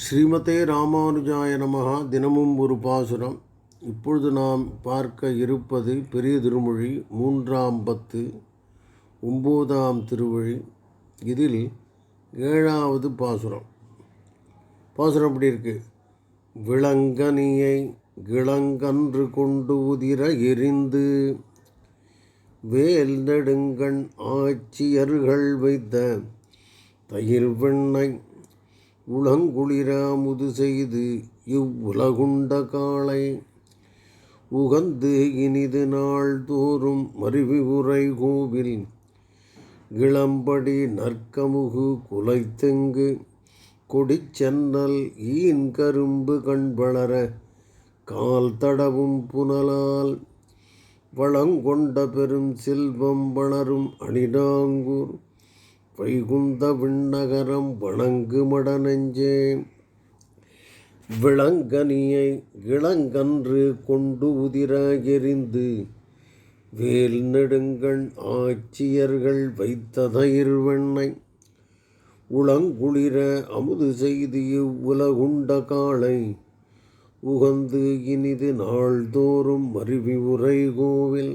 ஸ்ரீமதே ராமானுஜாய நமகா தினமும் ஒரு பாசுரம். இப்பொழுது நாம் பார்க்க இருப்பது பெரிய திருமொழி மூன்றாம் பத்து ஒம்போதாம் திருவழி. இதில் ஏழாவது பாசுரம். பாசுரம் எப்படி இருக்கு? விளங்கனியை கிளங்கன்று கொண்டு உதிர எரிந்து வேல் நெடுங்கண் ஆட்சியர்கள் வைத்த தயிர் வெண்ணை உளங்குளிராமுது செய்து இவ்வுலகுண்ட காளை. உகந்து இனிது நாள் தோறும் மருவி உரை கோவில் இளம்படி நற்கமுகு குலைத்தெங்கு கொடிச்சென்னல் ஈன் கரும்பு கண்வளர கால் தடவும் புனலால் வளங்கொண்ட பெரும் செல்வம் வளரும் அணிடாங்கூர். வைகுந்த விண்ணகரம் வணங்கு மடநெஞ்சே விளங்கனியை இளங்கன்று கொண்டு உதிர எரிந்து வேல் நெடுங்கள் ஆட்சியர்கள் வைத்த தயிர் உளங்குளிர அமுது செய்து இவ்வுலகுண்ட காளை உகந்து இனிது நாள்தோறும் மருவி உரை கோவில்.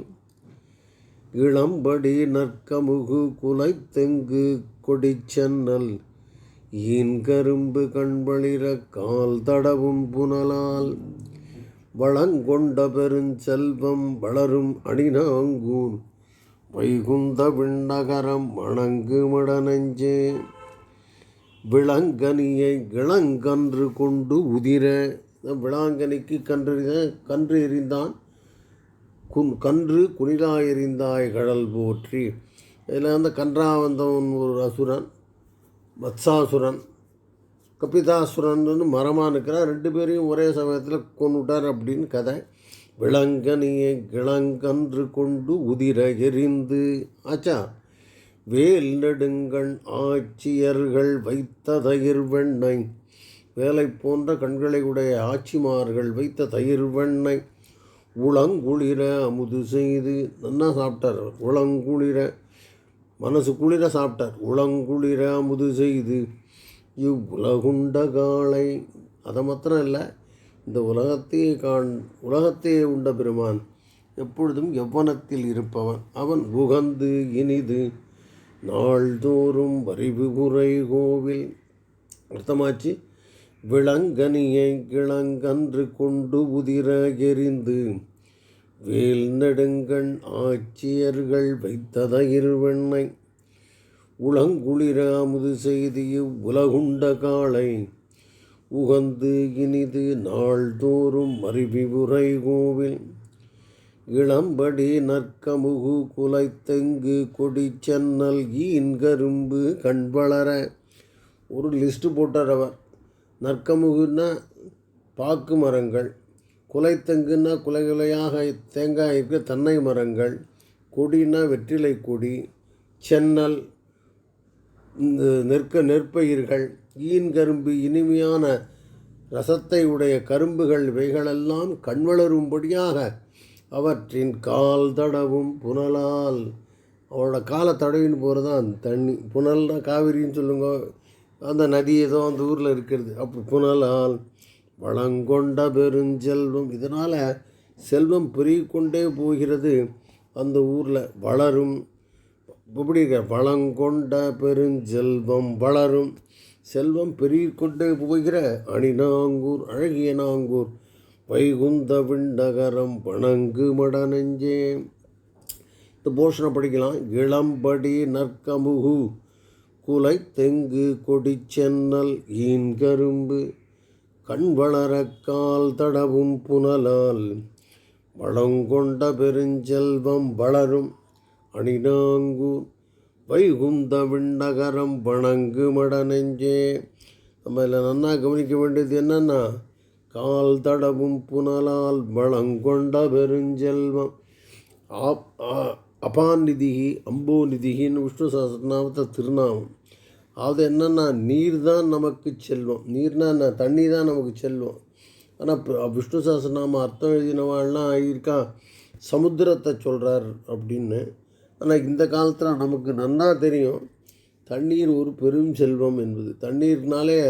இளம்படி நற்கமுகு குலைத்தெங்கு கொடிச்சன்னல் ஈன்கரும்பு கண்வளிர கால் தடவும் புனலால் வளங்கொண்ட பெருஞ்செல்வம் வளரும் அணிநாங்கூன் வைகுந்த விண்ணகரம் வணங்கு மடநெஞ்சே. விளங்கனியை இளங்கன்று கொண்டு உதிர விளாங்கனிக்கு கன்று கன்று எறிந்தான் குன் கன்று குனிலா கடல் போற்றி. இதில் வந்து கன்றாவந்தவன் ஒரு அசுரன் வத்சாசுரன் கபிதாசுரன் மரமாக இருக்கிறார் ரெண்டு பேரையும் ஒரே சமயத்தில் கொண்டுட்டார் அப்படின்னு கதை. விளங்கனியை கிளங்கன்று கொண்டு உதிர எரிந்து ஆச்சா வேல் நெடுங்கண் ஆட்சியர்கள் வைத்த தயிர் வேலை போன்ற கண்களை உடைய ஆட்சிமார்கள் வைத்த தயிர் வெண்ணை உளங்குளிர அமுது செய்து நல்லா சாப்பிட்டார். உளங்குளிர மனசு குளிர சாப்பிட்டார். உளங்குளிர அமுது செய்து இவ்வுலகுண்ட காலை அதை மாத்திரம் இல்லை இந்த உலகத்தையே காண் உலகத்தையே உண்ட பெருமான் எப்பொழுதும் எவ்வனத்தில் இருப்பவன் அவன் உகந்து இனிது. நாள்தோறும் வரிவு குறை கோவில். அர்த்தமாச்சு? விளங்கனியை கிளங்கன்று கொண்டு உதிர எரிந்து வேல் நெடுங்கண் ஆட்சியர்கள் வைத்தத இருவெண்ணை வெண்ணெய் உளங்குளிர அமுது உலகுண்ட காளை உகந்து இனிது நாள்தோறும் மருவி கோவில் இளம்படி நற்கமுகு குலைத்தெங்கு கொடி சென்னல் ஈன் கரும்பு கண்வளர ஒரு லிஸ்ட்டு போட்டார் அவர். நற்கமுகுன்னா பாக்கு மரங்கள் குலைத்தங்குன்னா குலை குலையாக தேங்காய் இருக்க தென்னை மரங்கள் கொடின்னா வெற்றிலை கொடி சென்னல் நெற்க நெற்பயிர்கள் ஈன் கரும்பு இனிமையான ரசத்தை உடைய கரும்புகள் இவைகளெல்லாம் கண்வளரும்படியாக அவற்றின் கால் தடவும் புனலால். அவரோட காலை தடவின்னு போகிறது தான் தண்ணி. புனல்னா காவிரின்னு சொல்லுங்க அந்த நதி ஏதோ அந்த ஊரில் இருக்கிறது. அப்போ புனலால் வளங்கொண்ட பெருஞ்செல்வம். இதனால் செல்வம் பெருகிக்கொண்டே போகிறது அந்த ஊரில். வளரும். எப்படி இருக்க? வளங்கொண்ட பெருஞ்செல்வம் வளரும். செல்வம் பெருகிக்கொண்டே போகிற அணிநாங்கூர் அழகிய நாங்கூர். வைகுந்த விண்டகரம் வணங்கு மடநெஞ்சே. இந்த போஷனை படிக்கலாம். இளம்படி நற்கமுகு. குலை தெங்கு கொடிச்சென்னல் ஈன் கரும்பு கண் வளரக்கால் தடவும் புனலால் வளங்கொண்ட பெருஞ்செல்வம் வளரும் அணிநாங்கூர் வைகுந்த விண்ணகரம் வணங்கு மடநெஞ்சே. நம்ம இதில் நன்னா கவனிக்க வேண்டியது என்னென்னா கால் தடவும் புனலால் வளங்கொண்ட பெருஞ்செல்வம். ஆப் அபாநிதிகி அம்போநிதிகின்னு விஷ்ணு சஹஸ்ரநாமத்தை திருநாமம். அது என்னென்னா நீர் தான் நமக்கு செல்வம். நீர்னா என்ன? தண்ணி தான் நமக்கு செல்வம். ஆனால் விஷ்ணு சஹஸ்ரநாம அர்த்தம் எழுதினவாள்லாம் இருக்கா சமுத்திரத்தை சொல்கிறார் அப்படின்னு. ஆனால் இந்த காலத்தில் நமக்கு நன்னா தெரியும். தண்ணீர் ஒரு பெரும் செல்வம் என்பது. தண்ணீர்னாலே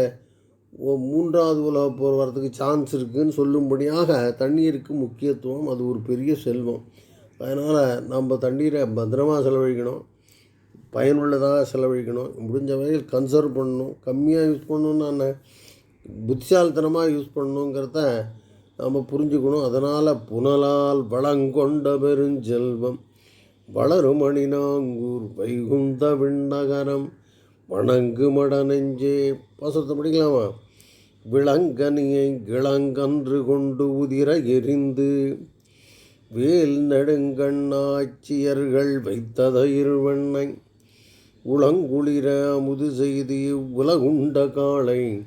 மூன்றாவது உலக போர் வரதுக்கு சான்ஸ் இருக்குன்னு சொல்லும்படியாக தண்ணீருக்கு முக்கியத்துவம். அது ஒரு பெரிய செல்வம். அதனால் நம்ம தண்ணீரை பத்திரமாக செலவழிக்கணும். பயனுள்ளதாக செலவழிக்கணும். முடிஞ்ச வரையில் கன்சர்வ் பண்ணணும். கம்மியாக யூஸ் பண்ணணும்னு நான் புத்திசாலித்தனமாக யூஸ் பண்ணணுங்கிறத நம்ம புரிஞ்சுக்கணும். அதனால் புனலால் வளங்கொண்ட பெருஞ்செல்வம் வளரும் நாங்கூர் வைகுந்த விண்ணகரம் வணங்கு மட நெஞ்சே பாசத்தை படிக்கலாமா? விளங்கனியை கிளங்கன்று கொண்டு உதிர எரிந்து வேல் நெடுங்கண்ணாச்சியர்கள் வைத்ததயிர்வண்ணை உளங்குளிர அமுது செய்து உலகுண்ட காளை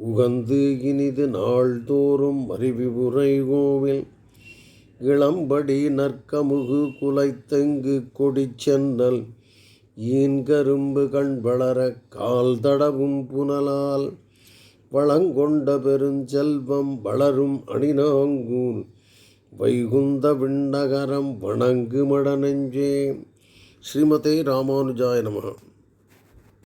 உகந்து இனிது நாள்தோறும் அறிவிபுரை கோவில் இளம்படி நற்கமுகு குலைத்தெங்கு கொடிச்சென்னல் ஈன்கரும்பு கண் வளர கால் தடவும் புனலால் வளங்கொண்ட பெருஞ்செல்வம் வளரும் அணிநாங்கூன் வைகுந்த விண்ணகரம் வணங்குமட நெஞ்சே ஸ்ரீமதே ராமானுஜாய நமः.